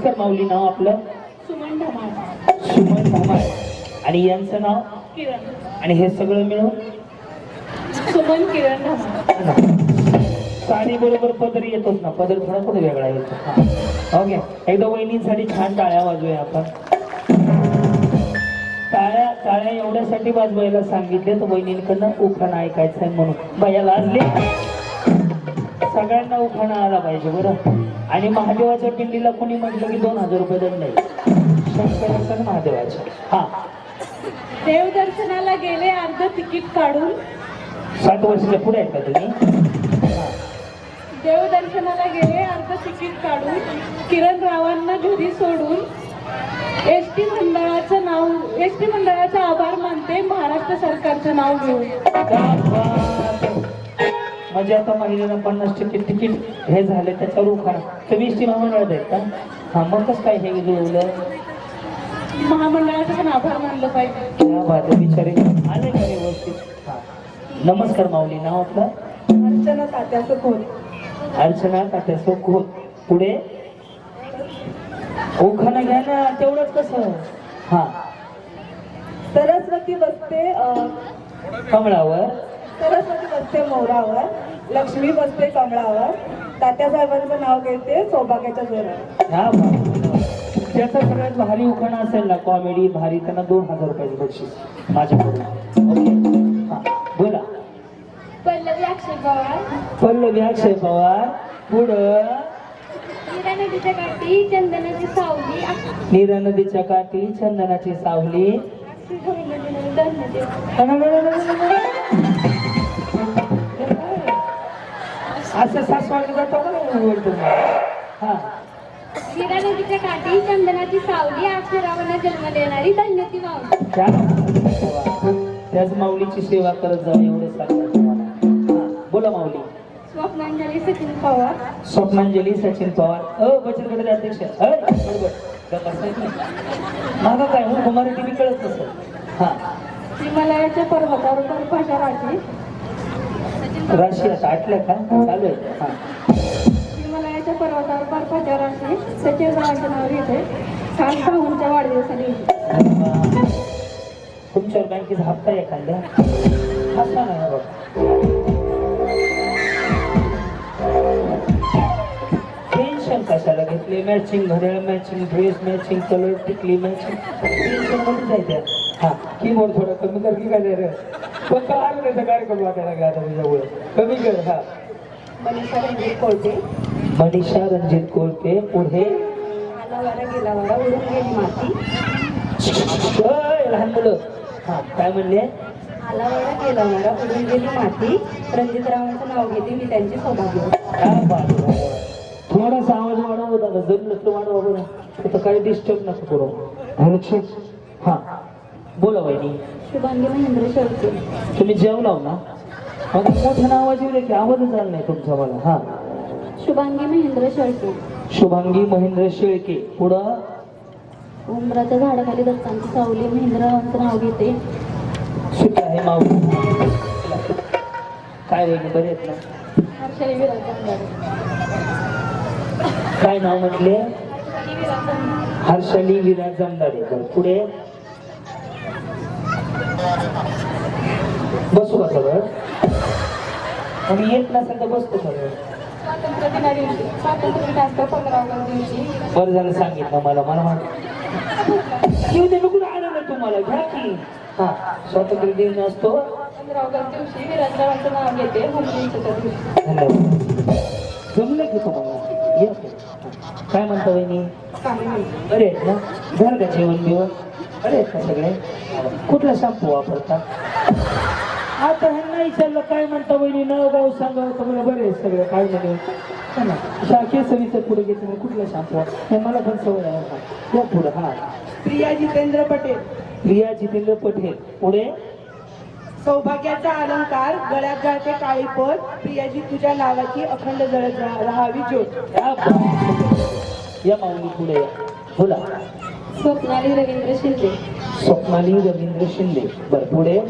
नमस्कार माऊली नाव आपलं? सुमन धमाल. सुमन धमाळ आणि यांचं नाव? किरण. आणि हे सगळं मिळून? सुमन किरण धमाल. साडी बरोबर पदर येतोच ना पदर थोडा कुठे वेगळा येतो. हा. ओके एकदा वहिनींसाठी छान टाळ्या वाजवूया आपण. टाळ्या टाळ्या एवढ्यासाठी वाजवायला सांगितले तर वहिनींकडनं उखाणा ऐकायचं आहे म्हणून. बाया लाजले? सगळ्यांना उखाणा आला पाहिजे बरं. आणि महादेवाच्या पिंडीला कोणी म्हटलं की दोन हजार रुपये दंड आहे? शंकराचं आणि महादेवाच्या. हा. देवदर्शनाला गेले अर्ध तिकीट काढून. सात वर्षाच्या पुढे आहेत का तुम्ही. देवदर्शनाला गेले अर्ध तिकीट काढून. किरण रावांना घरी सोडून. एस टी मंडळाचं नाव एस टी मंडळाचा आभार मानते महाराष्ट्र सरकारचं नाव घेऊन. आहे. म्हणजे आता महिन्याला पन्नास टक्के तिकीट हे झाले त्याच्यावर उखाणा तुम्ही एस टी महामंडळात आहेत का? हा मग कसं काय हे जुळवलं? महामंडळाचं पण आभार मानलं पाहिजे. बात आहे, बिचारे आले का व्यवस्थित? हा. नमस्कार माऊली नाव आपलं? अर्चना तात्याचं खोल अर्चना तात्यासो खोत पुढे? उखाणा घ्या ना तेवढंच कसं? हा. सरस्वती बसते कमळावर. सरस्वती बसते मोरावर लक्ष्मी बसते कमळावर. तात्यासाहेबांचं नाव घेते सौभाग्याच्या जोरावर. त्याचा सगळ्यात भारी उखाणा असेल ना कॉमेडी भारी त्यांना दोन हजार रुपयाची बक्षीस. माझ्याकडून. ओके हा बोला. पल्लवी अक्षय पवार. पल्लवी अक्षय पवार. पुढं? मीरा नदीच्या काठी चंदनाची सावली. नीरा नदीच्या काठी चंदनाची सावली. असं सासवाडलं जातो का नाही बोलतो हा. मीरा नदीच्या काठी चंदनाची सावली अक्षरावांना जन्म देणारी धन्य ती मावली त्या त्याच माऊलीची सेवा करत जा एवढं सांगतो तुम्हाला. हा, बोला माऊली. स्वप्नांजली सचिन पवार. स्वप्नांजली सचिन पवार. अ बचत गटाचे अध्यक्ष. अय, बरोबर. गप्प बसायचं. मागं काय? हो कुमारी टीव्ही कळत नसत हा. हिमालयाच्या पर्वतावर बर्फाच्या राशी आता आटल्या का? चालू आहे. हा. हिमालयाच्या पर्वतावर बर्फाच्या राशी सचिन रावांच्या नाव घेते काल भाऊंच्या वाढदिवसानिमित्त अरे वा. तुमच्यावर बँकेचा हप्ता आहे एखाद्या हप्ता नाही बघ टेन्शन कशाला घेतले? मॅचिंग घड्याळ मॅचिंग ड्रेस मॅचिंग कलर टिकली मॅचिंग टेन्शनमध्ये जायचं. हा. कीबोर्ड थोडं कमी कर की काय रे पण का आलं त्याचा कार्यक्रम वाटायला लागला आता तुझ्यामुळे. कमी कर हा. मनीषा रणजित कोळते. मनीषा रणजित कोळपे पुढे. आला वारा गेला वारा उडून गेली माती. लहान मुलं. हा काय म्हणले? आला वारा गेला वारा उडून गेली माती. रणजित रावांचं नाव घेते मी त्यांची सौभाग्य. काय बात आहे. थोडासा आवाज वाढव दादा जमलं तर वाढवा बरं. तिथं काही डिस्टर्ब नका करू. हा. बोला वहिनी. शुभांगी महेंद्र शेळके. तुम्ही जेवलाव ना मग मोठ्यानं आवाज येऊ दे की आवाजच आला नाही तुमचा मला. हा. शुभांगी महेंद्र शेळके. शुभांगी महेंद्र शेळके. पुढं? उंबराच्या झाडाखाली दत्तांची सावली. महेंद्र रावांचं नाव घेते. आहे माऊ काय वहिनी बरे आहेत ना हर्षली विराज जमदाडे काय नाव म्हटले? हर्षली विराज जमदाडे बरं पुढे? बसू का सगळं? आणि येत नसेल तर बसतो सगळं. स्वातंत्र्य दिना दिवशी स्वातंत्र्य दिनाच्या पंधरा ऑगस्ट दिवशी. बरं झालं सांगितलं मला मला येऊ दे नको आलं तुम्हाला घ्या की. हा स्वातंत्र्य दिन असतो. पंधरा ऑगस्ट दिवशी विराजरावांचं नाव घेते होमदिवसाच्या दिवशी. धन्यवाद. जमलं की तुम्हाला? या. काय म्हणता वहिनी? आहेत ना झालं का जेवण बिवण बरे का सगळे. कुठला शॅम्पू वापरता आता? ह्यांना विचारलं काय म्हणता वहिनी? नाव गाव सांगा. तुम्हाला बरे आहेत सगळे. काय म्हणे हा ना शाखे सविस्तर पुढे घेते मग कुठला शॅम्पू? हे मला पण सवय आहे हा. या पुढं हा. प्रिया जितेंद्र पटेल. प्रिया जितेंद्र पटेल. पुढे? सौभाग्याचा अलंकार गळ्यात घालते काळी पद. प्रियाजी तुझ्या नावाची अखंड जळत राहा- राहावी ज्योत. या माऊली पुढे बोला. स्वप्नाली रवींद्र शिंदे. स्वप्नाली रवींद्र शिंदे. बर पुढे?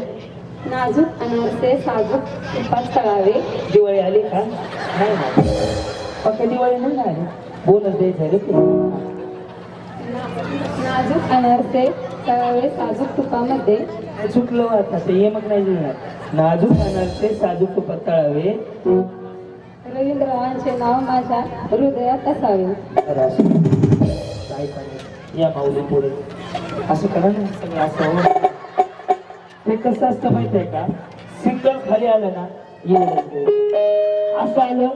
नाजूक अनारसे साजूक तुपात तळावे. दिवाळी आली का? नाही ना. पक्का दिवाळी नाही ना आली? बोनस द्यायचं रे तुला. नाजूक अनारसे तळावे साजूक तुपामध्ये. चुकलं आता ते ये मग नाही जुळणार नाजूक अनारसे साजूक तुपात तळावे. रवींद्ररावांचे नाव माझ्या हृदयात असावे. काय करायचं? या माऊली पुढे. असं करा ना. सगळं असं. हो. ते कसं असतं माहीत आहे का? सिंगल खाली आलं ना ये असं आलं.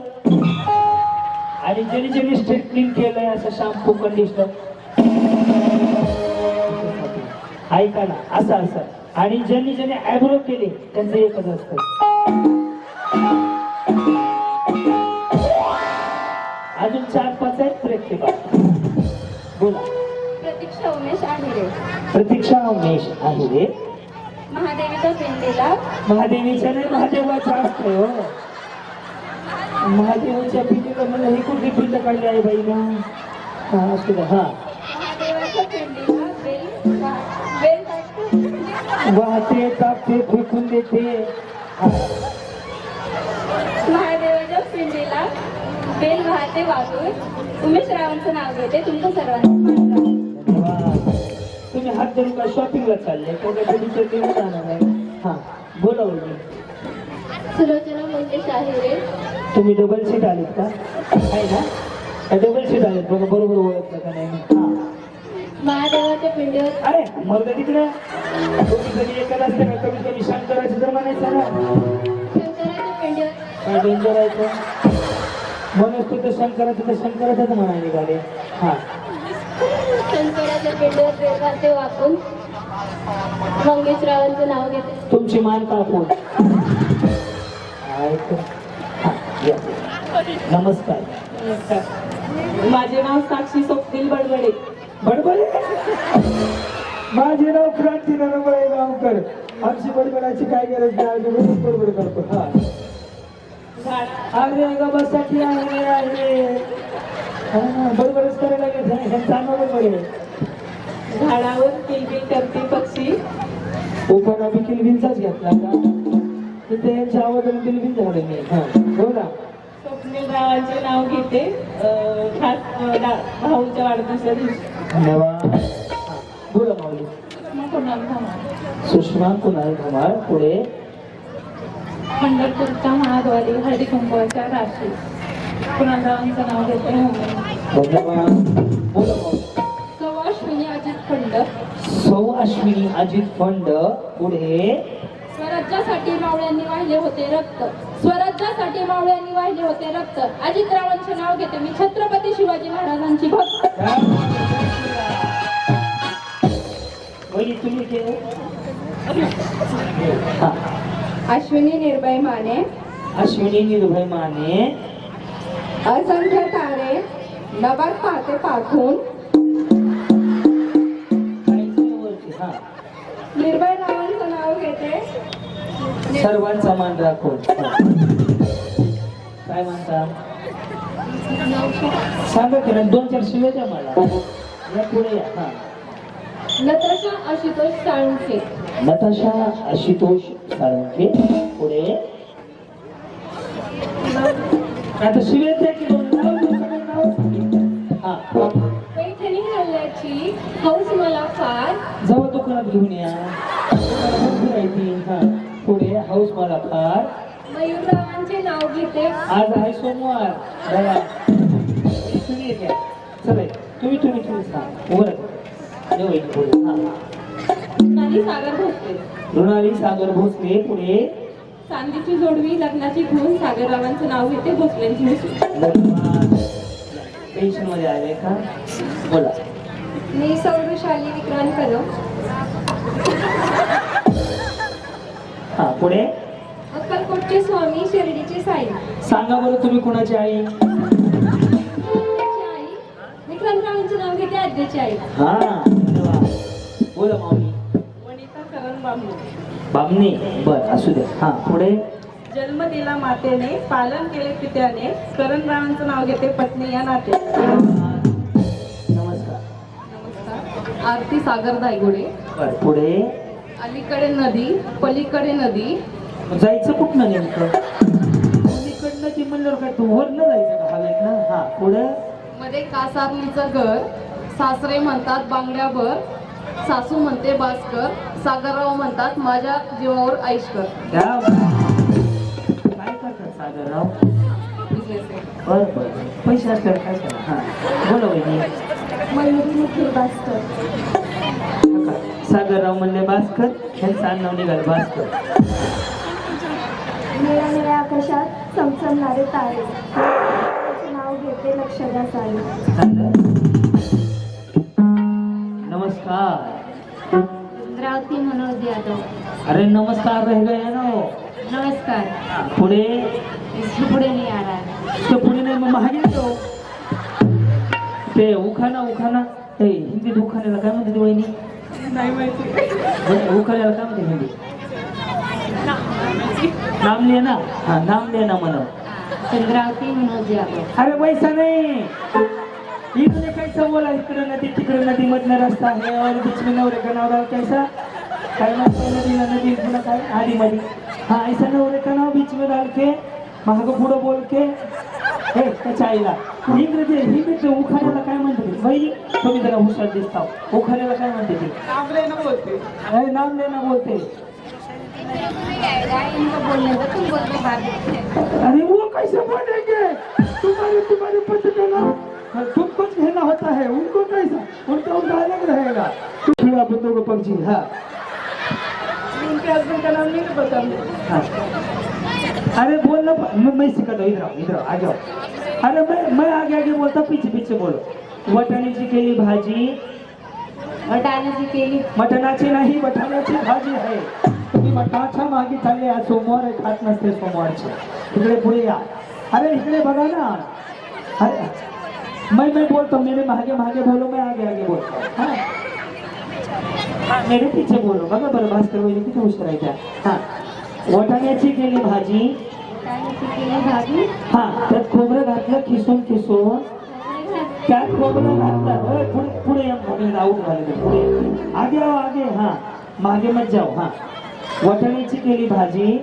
आणि ज्यांनी ज्यांनी स्ट्रीट क्लीन केलंय असं शॅम्पू कंडिशनर ऐका ना असं असं. आणि ज्यांनी ज्यांनी ऍब्रो केले त्यांचं एकच असतं. अजून चार पाच आहेत ब्रेक ते बाद. बोला. प्रतीक्षा उमेश आहे प्रतीक्षा उमेश आहे रे महादेवीच्या पिंडीला. महादेवीच्या नाही महादेवाच्या असतं. हो महादेवाच्या पिंडीला मला ही कुठली पिंड काढली आहे बाई ना हा असू द्या हा. महादेवाच्या पिंडीला बेल बेल टाकून वाहते तापते फेकून देते. महादेवाच्या पिंडीला बेल वाहते वाजून उमेश रावांचं नाव घेते तुमचं सर्वांचं. धन्यवाद. धरून काय शॉपिंगला चालले का कधीच्या तेव्हा जाणार आहे? हा बोला वहिनी. सुलोचना मोठे शाहिरे. तुम्ही डबल सीट आलेत का? आहे ना? डबल सीट आलेत. बघा बरोबर ओळखलं का नाही? हा. महादेवाच्या पिंडीवर. अरे मर्द तिकडे? तुम्ही कधी एकाला असते ना कमी कमी शंकराचं तर म्हणायचं ना. शंकराच्या पिंडीवर. काय डेंजर आहे तो? म्हणून तू तर शंकराचं तर शंकराचंच म्हणायला निघाले. हा. पिंडीवर वाहते वाकून नाव घेते. तुमची मान कापून. नमस्कार. माझे नाव साक्षी स्वप्नील बडबडे. बडबड? माझे नाव क्रांती नरबळे गावकर. आमची बडबडाची काय गरज नाही आम्ही बडबड करतो. हा. अरे गबासाठी आहे आहे. हा, बडबडच करायला लागेल. झाडावर किलबिल करते पक्षी. उपाना बी किलबिनचाच घेतला तिथे यांच्या आवाजाने किलबिन झालं मी. हा बोला स्वप्नील रावांचे नाव घेते. खास भाऊच्या वाढदिवसा दिवशी. हा, बोला माऊली. कोणाला. सुषमा कुणाल धमाळ पुढे. पंढरपूरच्या महाद्वारी हळदी कुंकवाच्या राशी कुणालरावांचं नाव घेते. सवाश्विनी अजित खंड सौ अश्विनी अजित फंड पुढे. स्वराज्यासाठी मावळ्यांनी वाहिले होते रक्त. स्वराज्यासाठी मावळ्यांनी वाहिले होते रक्त. अजितरावांचे नाव घेते मी छत्रपती शिवाजी महाराजांची भक्त. तुम्ही अश्विनी निर्भय माने. अश्विनी निर्भय माने. असंख्य नबर पाते हा. निर्भय रावांचं नाव घेते. सर्वांचा मान राखून. काय म्हणता? सांगा की दोन चार शिवे द्या मला. या पुढे या. हा. नताशा आशुतोष साळुंखे. नताशा आशुतोष साळुंखे. पुढे. आता शिवे पैठणी हल्ल्याची हौस मला फार जवळ दुकानात घेऊन या. हा पुढे हाऊस मला फार मयूररावांचे नाव घेते. आज आहे सोमवार. दया तुम्ही एक या. चला तुम्ही तुम्ही तुम्ही सांग. वर पुढे. नानी सागर भोसले. मृणाली सागर भोसले पुढे. चांदीची जोडवी लग्नाची खून सागररावांचं नाव घेते भोसलेंची टेन्शनमध्ये आले का? बोला. मी सौरशाली विक्रांत कदम. हा पुढे? अक्कलकोटचे स्वामी शिर्डीचे साई. सांगा बरं तुम्ही कोणाची आई? विक्रांतरावांचे नाव घेते आद्याची आई. हा बोला माऊली वनिता करण बांबू बामणे बर असू द्या. हा पुढे? जन्म दिला मातेने पालन केले पित्याने करणरावांचं नाव घेते पत्नी या नाते. नमस्कार. आरती सागर दायगुडे. पुढे? अलीकडे नदी पलीकडे नदी. जायचं कुठनं नेमकं? पलीकडनं ती म्हणल्यावर काय तू जायचं का हवेत ना? हा पुढे? मध्ये कासारलीचं घर. सासरे म्हणतात बांगड्याभर सासू म्हणते बास्कर सागरराव म्हणतात माझ्या जीवावर त्या काय बर बर. पैसे असल्यावर काय करा? हा. बोला मयुरी मुखी बास्कर सागरराव म्हणले भास्कर ह्यांचं आडनाव निघाल भास्कर. निळ्या निळ्या आकाशात चमचमणारे तारे. त्याचे नाव घेते लक्ष द्या सारे झालं? नमस्कार. इंद्रावती मनोज यादव. अरे नमस्कार रह गए ना हो. नमस्कार. पुढे इसके पुढे नहीं आ रहा है ते पुढे नाही मग मागे येतो. ते उखाना उखाना. ते हिंदीत उखाण्याला काय म्हणते ती वहिनी? नाही माहिती. उखाण्याला काय म्हणते हिंदी नाम ले ना. हा नाम ले ना म्हणा चंद्रावती मनोज यादव. अरे पैसा नाही. इकडे कैसा बोला. इकडे नदी तिकडे नदी मधला रस्ता आहे. और बीच में नवरे का नाव कैसा काय नदीला नदी पुन्हा काय? आधी मध्ये हा ऐसा नवरे का नाव बीच में डाल के पुढं बोल के। हे त्याच्या आईला इंग्रजी हिंदीत उखाण्याला काय म्हणते ती? बाई तुम्ही जरा हुशार दिसता उखाण्याला काय म्हणते ती? आपले ना बोलते। अरे नाम लेना बोलते। बाद अरे वो कैसे बोलेंगे? तुम्हारे तुम्हारे पति का नाम तुमको कहना होता है उनको कैसा? उनका उनका अलग रहेगा बुद्धों को पक्षी हाँ। उनके हस्बैंड का नाम नहीं पता मुझे। हाँ. अरे बोलना प- मैं मैं सिखाता हूँ इधर आओ इधर आओ आ जाओ अरे मैं मैं आगे आगे बोलता पीछे पीछे बोलो. वटाण्याची केली भाजी. वटाण्याची केली. मटणाची नाही वटाण्याची भाजी आहे. तुम्ही मटणाच्या मागे चालले आज सोमवार आहे खात नसते सोमवारचे. इकडे पुढे या. अरे इकडे बघा ना. अरे मैं मैं बोलता हूँ मेरे मागे मागे बोलो मैं आगे आगे बोलता. हूँ. हाँ मेरे पीछे बोलो. बघा बरं भास्कर वहिनी किती हुशार आहे त्या. हा. वटाण्याची केली भाजी. हा त्यात खोबरं घातलं खिसून खिसून. त्यात खोबरं घातलं. पुढे पुढे या भाभी आऊट झाले ते, पुढे. आगे आगे हा. मागे मत जाओ हा. वटाण्याची केली भाजी.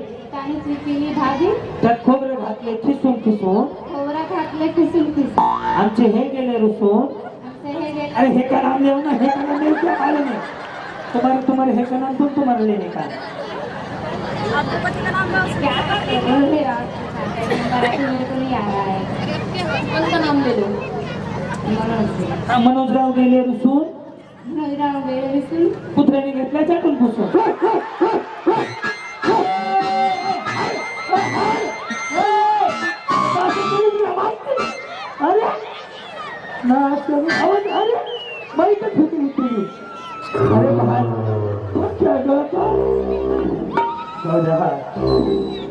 त्यात खोबरं घातले खिसून खिसून. आमचे हे गेले रुसून. अरे हे का नाम लेव ना? हे का नाम लेव क्या मालूम है तुम्हारे तुम्हारे हे का नाम तुम तुम्हारे लेने का? क्या करते नहीं आ रहा है नाम मनोज राव मनोजराव गेले रुसून? मनोजराव कुत्र्याने घेतल्या चाटून पुसून? अरे! ना अरे बाई होती तुझी. अरे जाऊ.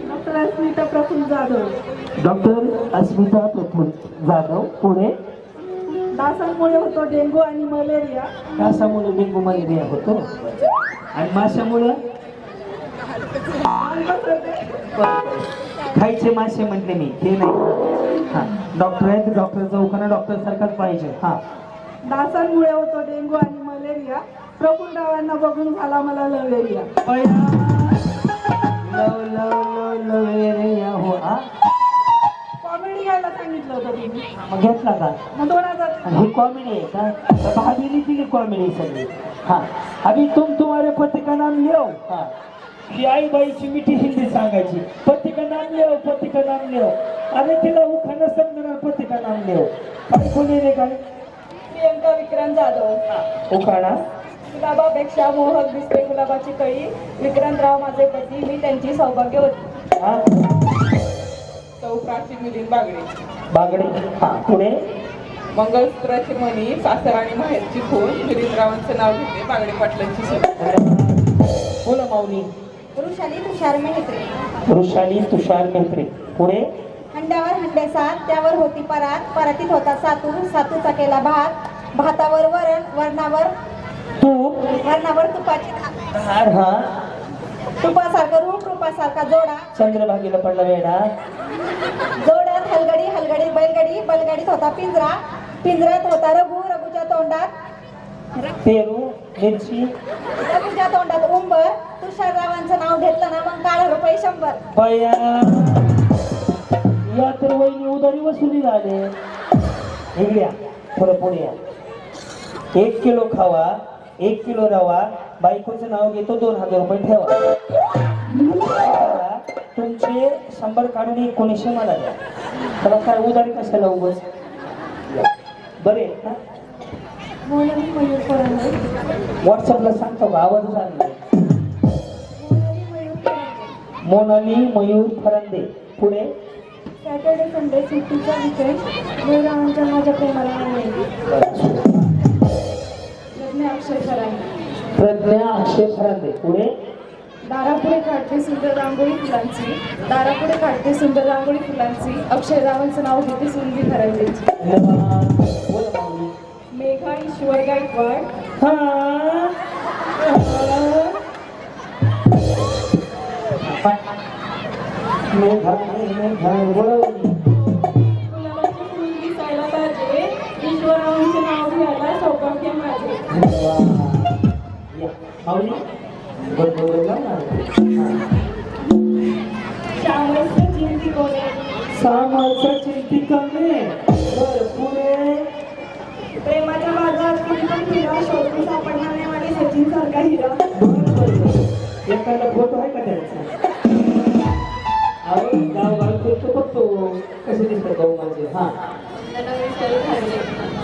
डॉक्टर अस्मिता प्रफुल्ल जाधव. डॉक्टर अस्मिता प्रफुल जाधव पुढे डासांमुळे होतो डेंगू आणि मलेरिया. डासामुळे डेंगू मलेरिया होतो. आणि माशामुळं? खायचे मासे म्हटले मी ते नाही. हा डॉक्टर आहेत डॉक्टर चौकाना डॉक्टर सारखाच पाहिजे. हा. डासांमुळे होतो डेंगू आणि मलेरिया. प्रफुल्लरावांना बघून झाला मला लवेरिया. लव लव लव लव रे या हो हा. कॉमेडी घ्यायला सांगितलं होतं तुम्ही. मग घेतला का? मग दोन हजार आणि ही कॉमेडी है का? तो भाभी की कॉमेडी सगळी. हाँ. अभी तुम तुम्हारे पति का नाम लियो हाँ. ही आई बाईची मिठी हिंदी सांगायची. पति का नाम लियो पति का नाम लियो अरे तिला उखाणं समजणार पति का नाम लियो काय कोणी रे काय? प्रियंका विक्रांत जाधव. उखाणा? गुलाबापेक्षा मोहक दिसते गुलाबाची कळी. विक्रांतराव माझे पती मी त्यांची सौभाग्यवती हा? सौ प्राचीन मिलिंद बागडे. बागडे? हा पुढे? मंगळसूत्राची मणी सासर आणि माहेरची खून मिलिंदरावांचं नाव घेते बागडे पाटलांची सून बोला माऊली. वृषाली तुषार मेहत्रे. वृषाली तुषार मेहत्रे. पुढे? हंड्यावर हंडे सात त्यावर होती परात. परातीत होता सातू सातूचा केला भात. भातावर वरण वरणावर तू? वरणावर तुपाची धार. हा? तुपासारखं रूप रूपासारखा जोडा. चंद्रभागेला पडला वेडा. जोड्यात हलगडी हलगडी बैलगाडी बैलगाडीत होता पिंजरा. पिंजऱ्यात होता रघु रघुच्या तोंडात. पेरू मिरची. रघुच्या तोंडात उंबर. तुषाररावांचं नाव घेतलं ना मग काढा रुपये शंभर. बया या तर वहिनी उदारी वसुली झाले. इकडे या थोडं पुढे या. एक किलो खावा. एक किलो रवा बायकोचं नाव घेतो दोन हजार रुपये ठेवा. तुमचे शंभर काढून एकोणीसशे मला द्या. त्याला काय उधारी कशाला उगस बरे ना? व्हॉट्सअपला सांगतो का? आवाज सांग मोनाली मयूर फरंदे. पुढे? सॅटर्डे संडे सुट्टीचा देवरावांच्या माझ्या प्रेमाला नाही लग्न अक्षय सरांनी प्रज्ञा अक्षय फरंदे पुढे? दारापुढे काढते सुंदर रांगोळी फुलांची. दारापुढे काढते सुंदर रांगोळी फुलांची. अक्षय रावांचं नाव घेते सुंदी माऊली मेघा ईश्वर गायकवाड हा मेघा मेघा श्यामस्य चिंती कोणे बर पुढे. प्रेमाच्या बाजारात कुठे पण फिरा शोधून सापडणार नाही आणि सचिन सारखा हिरा एखादा फोटो आहे का त्यांचा? अरे गाव गाव करतो बघतो कसे दिसतात भाऊ माझे? हा.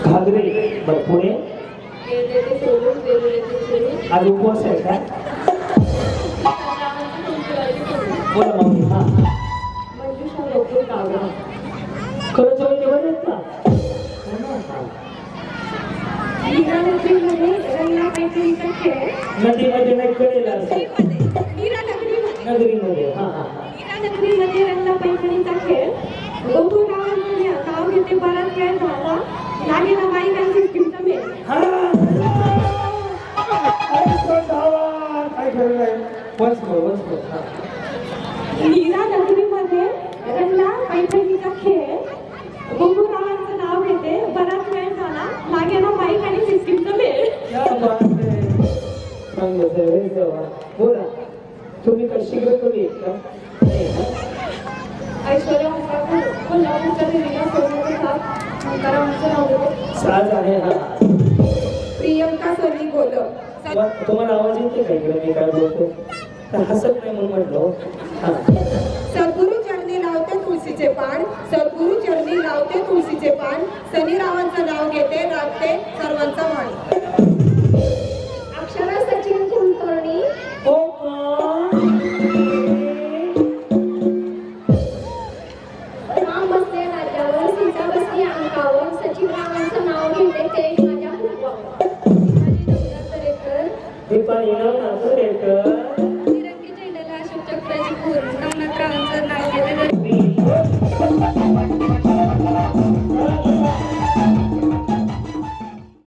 घागरे. बर पुढे. आज उपवास आहे का बोला माऊली हा मंजुषा लोकूर गावरा खरंच वहिनी बरे आहेत ना मीरानगरीमध्ये रंगापैकीचा खेळ नदीमध्ये नाही कळलेला असेल मीरानगरीमध्ये नगरीमध्ये हा हा हा मीरानगरीमध्ये रंगापैकीचा खेळ गोकुळगावांमध्ये गाव घेते बराच वेळ झाला लागेला बाई आणि सिस्टीमचा खरं नाही. more. हा. मीरा नगरीमध्ये पैठणीचा खेळ. नाव घेते. बराच वेळ झाला. लागेला बाईक आणि सिस्टीमचा. बोला. तुम्ही काय शिकत कमी आहेत का? नाही ना? ऐश्वर्या मुखापूर कोल्हापूरच्या देवीला सोन्याचा साथ शंकरावांचं नाव घेते. साज आहे हा. प्रियंका गोलव वा- तुम्हाला आवाज येते का इकडे? मी काय बोलतो हसत नाही म्हणून म्हटलो हो. सद्गुरु चरणी लावते तुळशीचे पान. सद्गुरु चरणी लावते तुळशीचे पान. सनी रावांचं नाव घेते राखते सर्वांचा मान अक्षरा